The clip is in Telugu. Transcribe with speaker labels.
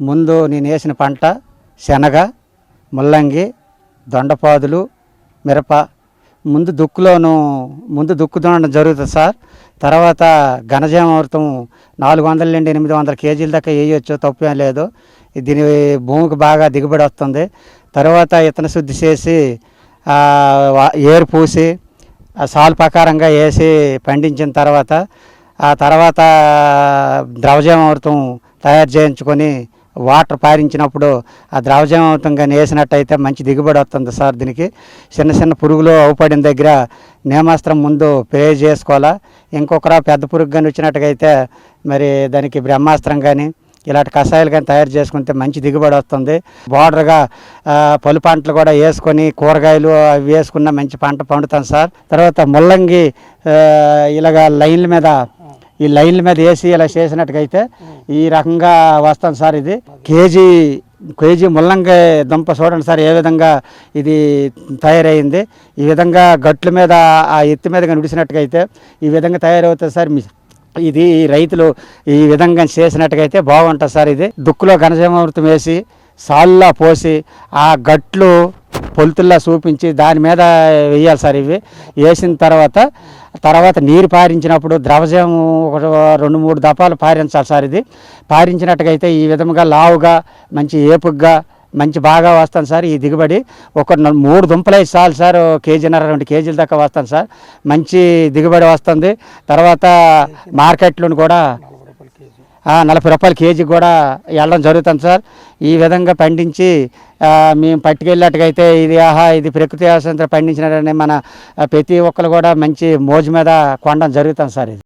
Speaker 1: ముందు నేను వేసిన పంట శనగ ముల్లంగి దొండపాదులు మిరప. ముందు దుక్కులోను ముందు దుక్కు దున్నడం జరుగుతుంది సార్. తర్వాత ఘనజీవామృతం నాలుగు వందల నుండి ఎనిమిది వందల కేజీల దాకా వేయొచ్చు తప్పేం లేదు. దీని భూమికి బాగా దిగుబడి వస్తుంది. తర్వాత ఇతన శుద్ధి చేసి ఏరు పూసి ఆ సాల్ ప్రకారంగా వేసి పండించిన తర్వాత ఆ తర్వాత ద్రవజీవామృతం తయారు చేయించుకొని వాటర్ పారించినప్పుడు ఆ ద్రవజీవామృతం కానీ వేసినట్టయితే మంచి దిగుబడి వస్తుంది సార్ దీనికి. చిన్న చిన్న పురుగులు అవుపడిన దగ్గర నేమాస్త్రం ముందు ప్రే చేసుకోవాలా? ఇంకొకరా పెద్ద పురుగు కానీ వచ్చినట్టుగైతే మరి దానికి బ్రహ్మాస్త్రం కానీ ఇలాంటి కషాయాలు కానీ తయారు చేసుకుంటే మంచి దిగుబడి వస్తుంది. బోర్డర్గా పలు పంటలు కూడా వేసుకొని కూరగాయలు అవి వేసుకున్న మంచి పంట పండుతాం సార్. తర్వాత ముల్లంగి ఇలాగ లైన్ల మీద ఈ లైన్ల మీద వేసి ఇలా చేసినట్టుగైతే ఈ రకంగా వస్తాను సార్ ఇది. కేజీ కేజీ ముల్లంగి దుంప చూడండి సార్ ఏ విధంగా ఇది తయారైంది ఈ విధంగా గట్ల మీద ఆ ఎత్తి మీద కానీ ఈ విధంగా తయారవుతుంది సార్. మీ ఇది రైతులు ఈ విధంగా చేసినట్టుగైతే బాగుంటుంది సార్ ఇది. దుక్కులో ఘనజీవామృతం వేసి సాల్లా పోసి ఆ గట్లు పొలుతుల్లా చూపించి దాని మీద వేయాలి సార్ ఇవి. వేసిన తర్వాత తర్వాత నీరు పారించినప్పుడు ద్రవజం ఒక రెండు మూడు దపాలు పారించాలి సార్ ఇది. పారించినట్టుగైతే ఈ విధంగా లావుగా మంచి ఏపుగ్గా మంచి బాగా వస్తాను సార్ ఈ దిగుబడి. ఒక న- మూడు దుంపలు అయితే చాలు సార్ కేజీన్నర రెండు కేజీల దాకా వస్తాను సార్. మంచి దిగుబడి వస్తుంది. తర్వాత మార్కెట్లను కూడా నలభై రూపాయల కేజీ కూడా వెళ్ళడం జరుగుతుంది సార్. ఈ విధంగా పండించి మేము పట్టుకెళ్ళినట్టుగైతే ఇది ఆహా ఇది ప్రకృతి వ్యవసాయంతో పండించినట్టు మన ప్రతి ఒక్కరు కూడా మంచి మోజు మీద కొనడం జరుగుతుంది సార్ ఇది.